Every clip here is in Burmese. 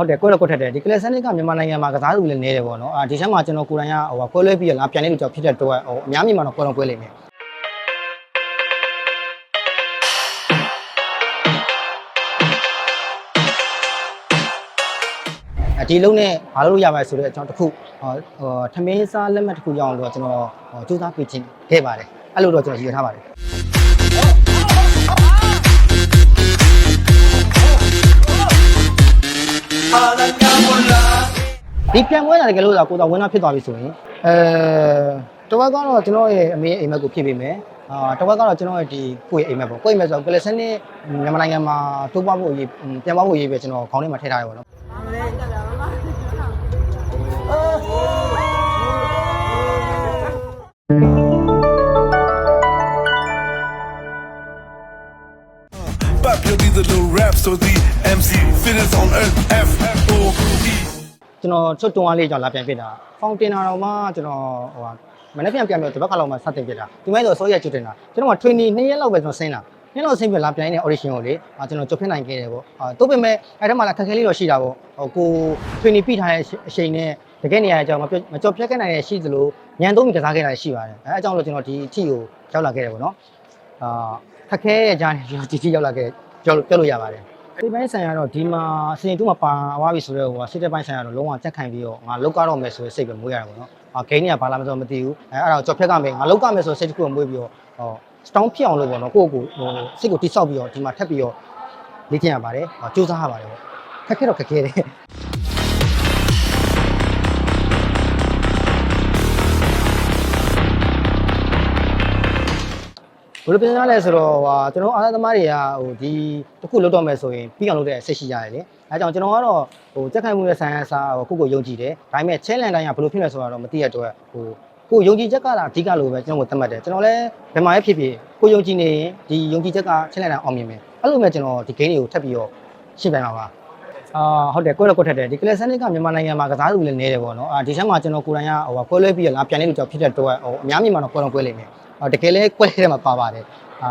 ဟုတ်တယ်ကိုယ်တော့ကိုယ်ထက်တယ်ဒီကလစ်ဆန်နစ်ကမြန်မာနိုင်ငံမှာကစားသူလည်းနေတယ်ပေါ့နော်အာဒီချက်မှာကျွန်တော်ကိုယ်တိုင်ကဟိုကွဲလွဲပြီးတော့လာပြန်နေလို့ကြောက်ဖြစ်တဲ့တော့ဟိုအများကြီးမှာတော့ကွဲတော့ကွဲလိမ့်မယ်အဒီလုံးနဲ့ဘာလို့ရပါလဲဆိုတော့ကျွန်တော်တခုဟိုဟိုထမင်းစားလက်မှတ်တစ်ခုရအောင်လို့ကျွန်တော်ဟိုစူးစမ်းပေးခြင်းခဲ့ပါတယ်အဲ့လိုတော့ကျွန်တော်ရည်ရထားပါတယ် ဒီပြန်ပွဲလာတကယ်လို့သာကိုတော်ဝင်းသားဖြစ်သွားပြီဆိုရင်အဲတဝက်ကတော့ကျွန်တော်ရဲ့အမေအိမ်မက်ကိုဖြစ်ပေးမယ်အာတဝက်ကတော့ကျွန်တော်ရဲ့ဒီကိုယ့်ရဲ့အိမ်မက်ပေါ့ကိုယ့်အိမ်မက်ဆိုတော့ကလစ်ဆန်နဲ့မြန်မာနိုင်ငံမှာတိုးပွားဖို့အရေးပြန်ပွားဖို့အရေးပဲကျွန်တော်ခေါင်းထဲမှာထည့်ထားရပါတော့ little raps so the MC fitness on earth F O E ကျွန်တော်ချွတ်တွန်းအားလေးကြောင့်လာပြန်ပြစ်တာဖောင်တင်တာတော့မှကျွန်တော်ဟိုဟာမနေ့ပြန်ပြန်ပြီးတော့ဒီဘက်ခါလောက်မှစတင်ပြစ်တာဒီမဲ့ဆိုဆောရက်ချွတ်တင်တာကျွန်တော်က training 2ရက်လောက်ပဲကျွန်တော်ဆင်းတာနေ့လောက်ဆင်းပြလာပြန်နေတဲ့ audition ကိုလေအာကျွန်တော်ကြုတ်ဖြစ်နိုင်ခဲ့တယ်ပေါ့အာတို့ပေမဲ့အဲ့ထက်မှလာခက်ခဲလေးတော့ရှိတာပေါ့ဟိုကို training ပြထားတဲ့အချိန်နဲ့တကယ်နေရာအကြောင်းမပြောမကြော်ပြတ်ခဲ့နိုင်တဲ့ရှိသလိုညံသုံးပြီးကစားခဲ့တာရှိပါတယ်အဲအကြောင်းလို့ကျွန်တော်ဒီအထီကိုရောက်လာခဲ့တယ်ပေါ့နော်အာ ခက်ခဲရဲ့ကြားနေကျွန်တော်ဒီအထီရောက်လာခဲ့ပြောလို့ပြောလို့ရပါတယ်ဒီပိုင်းဆိုင်ရတော့ဒီမှာအစဉ်တူမှာပါသွားပြီဆိုတော့ဟိုစစ်တဲ့ပိုင်းဆိုင်ရတော့လုံးဝကြက်ခံပြီးတော့ငါလောက်ကတော့မယ်ဆိုတဲ့စိတ်ပဲမွေးရတယ်ပေါ့နော်။အာဂိမ်းကဘာလာမဆိုမသိဘူး။အဲအဲ့ဒါကိုကြော်ဖြက်ကမယ်ငါလောက်ကမယ်ဆိုတဲ့စိတ်တစ်ခုကိုမွေးပြီးတော့ဟောစတောင်းဖြစ်အောင်လို့ပေါ့နော်ကိုယ့်ကိုယ်ဟိုစိတ်ကိုတိဆောက်ပြီးတော့ဒီမှာထပ်ပြီးတော့လေ့ကျင့်ရပါတယ်။ဟောစူးစမ်းရပါတယ်ပေါ့။ခက်ခဲတော့ခက်ခဲတယ်။ လိုပြင်ရလဲဆိုတော့ဟာကျွန်တော်အားသမားတွေကဟိုဒီတစ်ခုလုပ်တော့မယ်ဆိုရင်ပြီးအောင်လုပ်တဲ့အစိတ်ရှိရတယ်လေအဲကြောင့်ကျွန်တော်ကတော့ဟိုစက်ခိုင်မှုနဲ့ဆိုင်ရစာဟိုကိုကိုယုံကြည်တယ်ဒါပေမဲ့ challenge တိုင်းကဘယ်လိုဖြစ်လဲဆိုတာတော့မသိရတော့ဟိုကိုယုံကြည်ချက်ကလာအဓိကလို့ပဲကျွန်တော်ကိုသတ်မှတ်တယ်ကျွန်တော်လည်းဘယ်မှာပဲဖြစ်ဖြစ်ကိုယုံကြည်နေရင်ဒီယုံကြည်ချက်က challenge တိုင်းအောင်မြင်မယ်အဲ့လိုမဲ့ကျွန်တော်ဒီ game တွေကိုထပ်ပြီးတော့ရှင်းပြမှာပါအာဟုတ်တယ်ကိုယ်တော့ကိုယ်ထက်တယ်ဒီကလစ်ဆန်နစ်ကမြန်မာနိုင်ငံမှာကစားသူလည်းနေတယ်ပေါ့နော်အာဒီချက်မှာကျွန်တော်ကိုယ်တိုင်ကဟိုကွဲလွဲပြီးတော့လာပြန်နေလို့ကြောက်ဖြစ်တဲ့တော့ဟိုအများကြီးမှာတော့ကွဲတော့ကွဲလိမ့်မယ်အော် တကယ်လဲကွဲတဲ့မှာပါပါတယ်အာ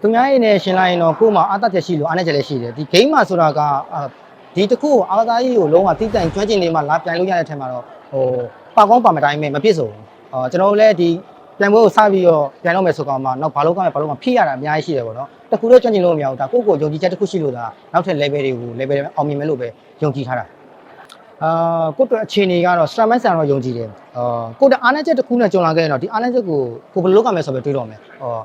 သူများရင်းနဲ့ရှင်လိုက်ရင်တော့ကိုယ်မှာအာတတ်ချက်ရှိလို့အားနဲ့ချက်လည်းရှိတယ်ဒီ game မှာဆိုတာကအာဒီတစ်ခုကိုအားကစားကြီးကိုလုံးဝတိတိုင်ကျွမ်းကျင်နေမှလာပြန်လို့ရတဲ့ထက်မှာတော့ဟိုပါကောင်းပါမတိုင်းပဲမပြည့်စုံဘူးအော်ကျွန်တော်တို့လည်းဒီပြန်ပွဲကိုစပြီးတော့ပြန်လို့မယ်ဆိုကောင်မှနောက်ဘာလို့ကောင်းလဲဘာလို့မဖြစ်ရတာအများကြီးရှိတယ်ပေါ့နော်တခုတော့ကျွမ်းကျင်လို့မရဘူးဒါကိုယ့်ကိုယ်ယုံကြည်ချက်တစ်ခုရှိလို့ဒါနောက်ထပ် level တွေကို level အောင်မြင်မယ်လို့ပဲယုံကြည်ထားတာ အာကိုယ့်အတွက်အခြေအနေကတော့ strong man ဆန်တော့ယုံကြည်တယ်အာကိုယ့်တဲ့အားနည်းချက်တစ်ခုနဲ့ကြုံလာခဲ့ရင်တော့ဒီအားနည်းချက်ကိုကိုယ်ဘယ်လိုလုပ်ရမလဲဆိုပဲတွေးတော့မယ်အော်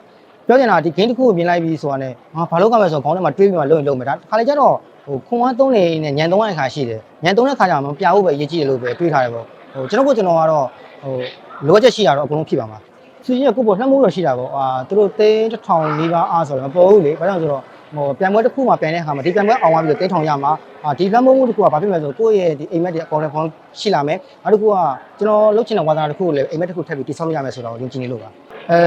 ပြောချင်တာဒီ game တစ်ခုကိုမြင်လိုက်ပြီးဆိုတာနဲ့ငါဘာလုပ်ကြမလဲဆိုတော့ခေါင်းထဲမှာတွေးပြီးမှလုပ်ရင်လုပ်မယ်ဒါခါလေကျတော့ဟိုခွန်အားသုံးနေနဲ့ညံသုံးရတဲ့ခါရှိတယ်ညံသုံးတဲ့ခါကျမှမပြဘူးပဲအရေးကြီးတယ်လို့ပဲတွေးထားတယ်ပေါ့ဟိုကျွန်တော်ကကျွန်တော်ကတော့ဟိုလိုအပ်ချက်ရှိတာတော့အကုန်လုံးဖြစ်ပါမှာစီကြီးကကိုယ့်ပေါ်နှမှုတော့ရှိတာပေါ့အာသူတို့သိန်းတစ်ထောင်လေးပါအားဆိုတော့မပေါ်ဘူးလေဘာကြောင့်ဆိုတော့ ဟိုပြန်ပွဲတစ်ခုမှပြန်တဲ့အခါမှာဒီပြန်ပွဲအောင်သွားပြီးတော့သိန်းထောင်ရမှာအာဒီလွှမ်းမိုးမှုတစ်ခုကဘာဖြစ်မလဲဆိုတော့ကိုယ့်ရဲ့ဒီအိမ်မက်တွေအကောင့်ထဲဖုန်းရှိလာမယ်နောက်တစ်ခုကကျွန်တော်လုပ်ချင်တဲ့ဝါသနာတစ်ခုကိုလည်းအိမ်မက်တစ်ခုထပ်ပြီးတိစောက်ရမယ်ဆိုတော့ယုံကြည်နေလို့ပါအဲ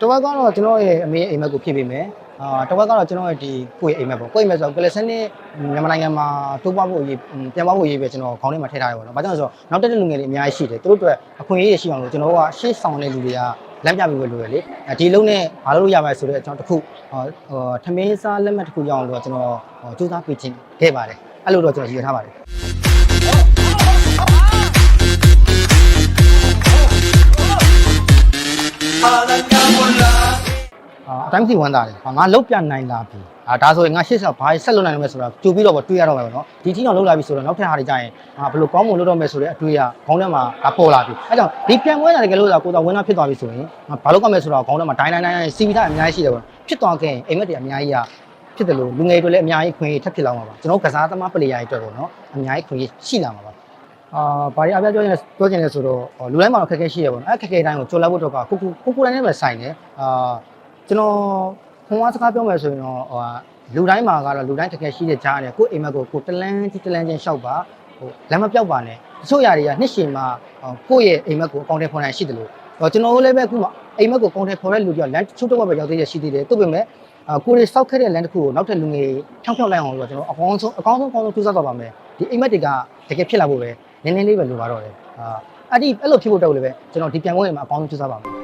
တဝက်ကတော့ကျွန်တော်ရဲ့အမေအိမ်မက်ကိုဖြစ်ပေးမယ်အာတဝက်ကတော့ကျွန်တော်ရဲ့ဒီကိုယ့်ရဲ့အိမ်မက်ပေါ့ကိုယ့်အိမ်မက်ဆိုတော့ကလစ်ဆန်နဲ့မြန်မာနိုင်ငံမှာတိုးပွားဖို့အရေးပြန်ပွားဖို့အရေးပဲကျွန်တော်ခေါင်းထဲမှာထည့်ထားရပါတော့။ဘာကြောင့်လဲဆိုတော့နောက်တက်တဲ့လူငယ်တွေအများကြီးရှိတယ်။သူတို့အတွက်အခွင့်အရေးတွေရှိအောင်လို့ကျွန်တော်တို့ကရှေ့ဆောင်တဲ့လူတွေက လမ်းပြပြီးပဲလိုရလေ။အဲဒီလုံးနဲ့ဘာလို့ရပါလဲဆိုတော့ကျွန်တော်တခုဟိုဟိုထမင်းစားလက်မှတ်တစ်ခုရအောင်လို့ကျွန်တော်ဟိုစူးစမ်းပေးခြင်းခဲ့ပါတယ်။အဲ့လိုတော့ကျွန်တော်ရည်ရထားပါတယ်။ အာအတိုင်းစီဝမ်းသာတယ်ဟာငါလောက်ပြနိုင်လာပြီအာဒါဆိုရင်ငါရှေ့ဆက်ဘာဆက်လုပ်နိုင်လို့မယ်ဆိုတာကြိုပြီးတော့ပေါ့တွေးရတော့မယ်ပေါ့နော်ဒီทีအောင်လောက်လာပြီဆိုတော့နောက်ထပ်ဟာတွေကြရင်ငါဘယ်လိုကောင်းမွန်လုပ်တော့မယ်ဆိုတဲ့အတွေးကခေါင်းထဲမှာဒါပေါ်လာပြီအဲကြောင့်ဒီပြန်ပွဲတာတကယ်လို့သာကိုတော်ဝင်းသားဖြစ်သွားပြီဆိုရင်ငါဘာလို့ကောင်းမယ်ဆိုတော့ခေါင်းထဲမှာဒိုင်းဒိုင်းဒိုင်းစီဗီတာအများကြီးရှိတယ်ပေါ့ဖြစ်သွားခဲ့ရင်အိမ်မက်တွေအများကြီးကဖြစ်တယ်လို့လူငယ်တွေလည်းအများကြီးခွင့်ရထပ်ဖြစ်လာမှာပါကျွန်တော်ကစားသမားပလေယာတွေအတွက်ပေါ့နော်အများကြီးခွင့်ရရှိလာမှာပါအာဘာတွေအပြပြောချင်လဲပြောချင်လဲဆိုတော့ဟိုလူတိုင်းမှာတော့ခက်ခဲရှိရပါတော့အဲ့ခက်ခဲတိုင်းကိုကြိုလိုက်ဖို့တော့ကကိုကိုကိုကိုတိုင်းနဲ့ပဲဆိုင်တယ်အာ ကျွန်တော်ခွန်အားစကားပြောမယ်ဆိုရင်တော့ဟိုဟာလူတိုင်းမှာကတော့လူတိုင်းခက်ခဲရှိတဲ့ကြားနဲ့ကိုအိမ်မက်ကိုကိုတလန်းကြီးတလန်းချင်းရှောက်ပါဟိုလမ်းမပြောက်ပါနဲ့တချို့ຢာတွေကနှစ်ရှင်မှာကိုယ့်ရဲ့အိမ်မက်ကိုအကောင့်ထဲဖော်နိုင်ရှိတယ်လို့ဟိုကျွန်တော်တို့လည်းပဲအခုမှအိမ်မက်ကိုအကောင့်ထဲဖော်တဲ့လူတွေကလမ်းတချို့တော့ပဲရောက်သေးရရှိသေးတယ်သူ့ပေမဲ့အာကိုယ်တွေစောက်ခဲ့တဲ့လမ်းတစ်ခုကိုနောက်ထပ်လူငယ်ဖြောင်းဖြောင်းလိုက်အောင်လို့ကျွန်တော်အကောင်းဆုံးအကောင်းဆုံးအကောင်းဆုံးကြိုးစားတော့ပါမယ်ဒီအိမ်မက်တွေကတကယ်ဖြစ်လာဖို့ပဲနည်းနည်းလေးပဲလိုပါတော့တယ်အာအဲ့ဒီအဲ့လိုဖြစ်ဖို့တော့လည်းပဲကျွန်တော်ဒီပြန်ပွဲမှာအကောင်းဆုံးကြိုးစားပါမယ်